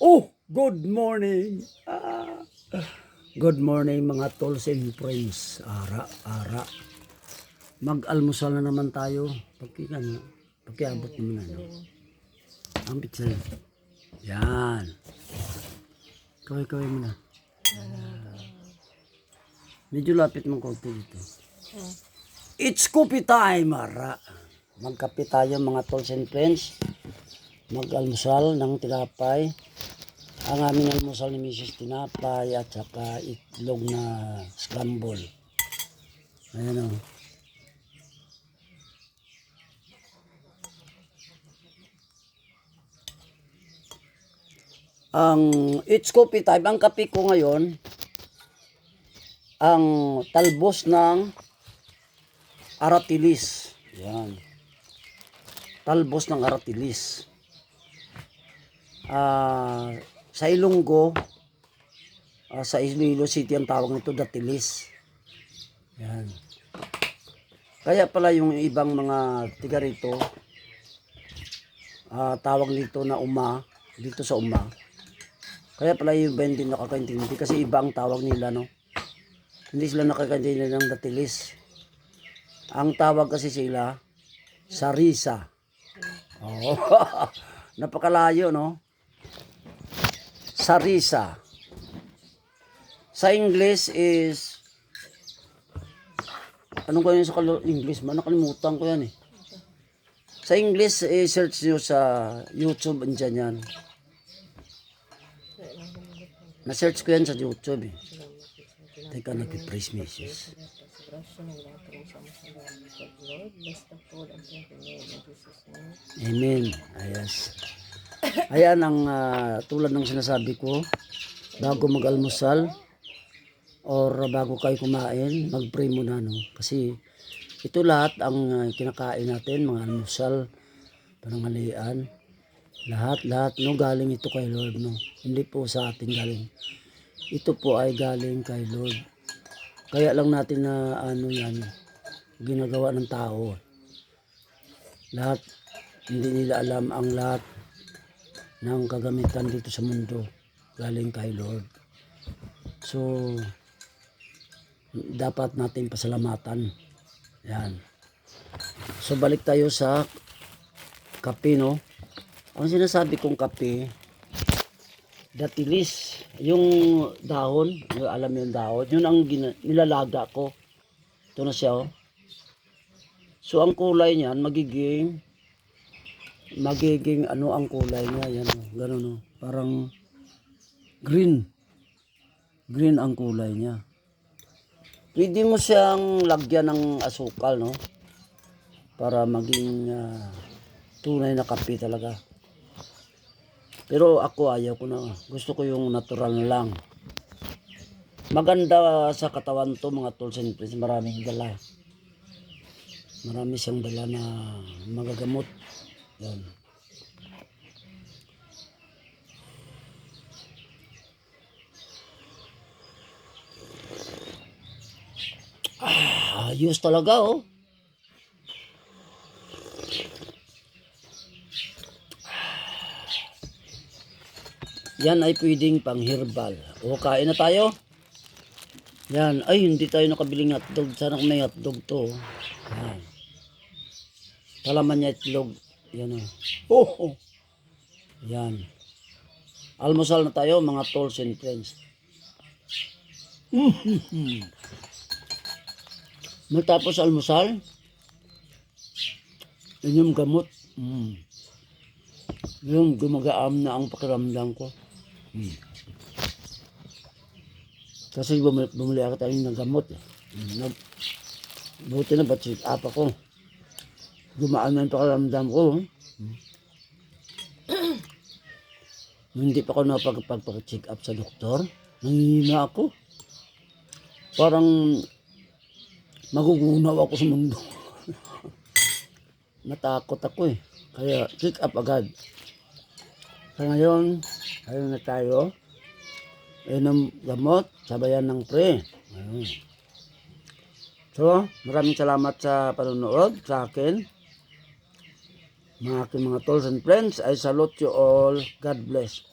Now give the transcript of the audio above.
Oh, good morning. Ah, good morning mga tolls and friends. Ara, ara. Mag-almusal na naman tayo. Pagkikan, pagkiabot naman ano. Ang pizza. Yan. Kaway-kaway mo na. Medyo lapit mong konti dito. It's coffee time, ara. Magkape tayo mga tolls and friends. Mag-almusal ng tinapay. Ang aming almusal ni Mrs. Tinapay at saka itlog na scramble. Ayan o. Ang it's coffee time, ang kape ko ngayon, ang talbos ng aratilis. Yan. Talbos ng aratilis. Ah, sa Ilonggo, ah, sa Iloilo City ang tawag nito datilis. Yan. Kaya pala yung ibang mga tiga rito, ah, tawag nito na uma, dito sa uma. Kaya pala yung iba hindi nakakaintindi kasi iba ang tawag nila, no? Hindi sila nakakaintindi ng datilis. Ang tawag kasi sila, sarisa. Oh, napakalayo, no? Sarisa. Sa English is Anong ko yun sa English man? Nakalimutan ko yan eh. Sa English, eh, search nyo sa YouTube, andyan yan. Na-search ko yan sa YouTube eh. Teka, nag-praise message. Amen. Ayas. Ayan ang ah, tulad ng sinasabi ko, bago mag-almusal or bago kayo kumain, mag-pray muna no. Kasi ito lahat ang ah, kinakain natin, mga almusal, panangalian, lahat, lahat no, galing ito kay Lord no. Hindi po sa atin galing. Ito po ay galing kay Lord. Kaya lang natin na ano yan, ginagawa ng tao. Lahat, hindi nila alam ang lahat ng kagamitan dito sa mundo galing kay Lord. So, dapat natin pasalamatan. Yan. So, balik tayo sa kape, no? Ang sinasabi kong kape, datilis. Yung dahon, yung alam yung dahon, yun ang nilalaga ko. Ito na siya, oh. So, ang kulay niyan, magiging magiging ano ang kulay niya yan oh. ganun oh. parang green. Green ang kulay niya. Pwede mo siyang lagyan ng asukal no? Para maging ah, tunay na kape talaga. Pero ako ayaw ko na. Gusto ko yung natural na lang. Maganda sa katawan to mga tools and friends maraming dala. Marami siyang dala na magagamot yan. Ah, ayos talaga oh. Yan ay pwedeng pang herbal. O kain na tayo. Yan. Ay, hindi tayo nakabiling hotdog. Sana kung may hotdog to. Yan. Kalaman niya itlog. Yan o. Oh, oh. Yan. Almusal na tayo mga tolls and friends. Mhm. Matapos almusal, yun yung gamot. Mm. Yung gumagaam na ang pakiramdam ko. Mm. Kasi bumili, bumili ako tayo ng gamot. eh. Mm. Buti na ba't up ako. Gumaan na yung pakiramdam ko. Hmm. Hindi pa ako napagpag-check up sa doktor. Nangihina ako. Parang magugunaw ako sa mundo. Natakot ako eh. Kaya check up agad. Kaya ngayon, ayun na tayo. Inom gamot, sabayan ng pre. Ayun. So, maraming salamat sa panonood sa akin. Mga aking mga tolls and friends, I salute you all. God bless.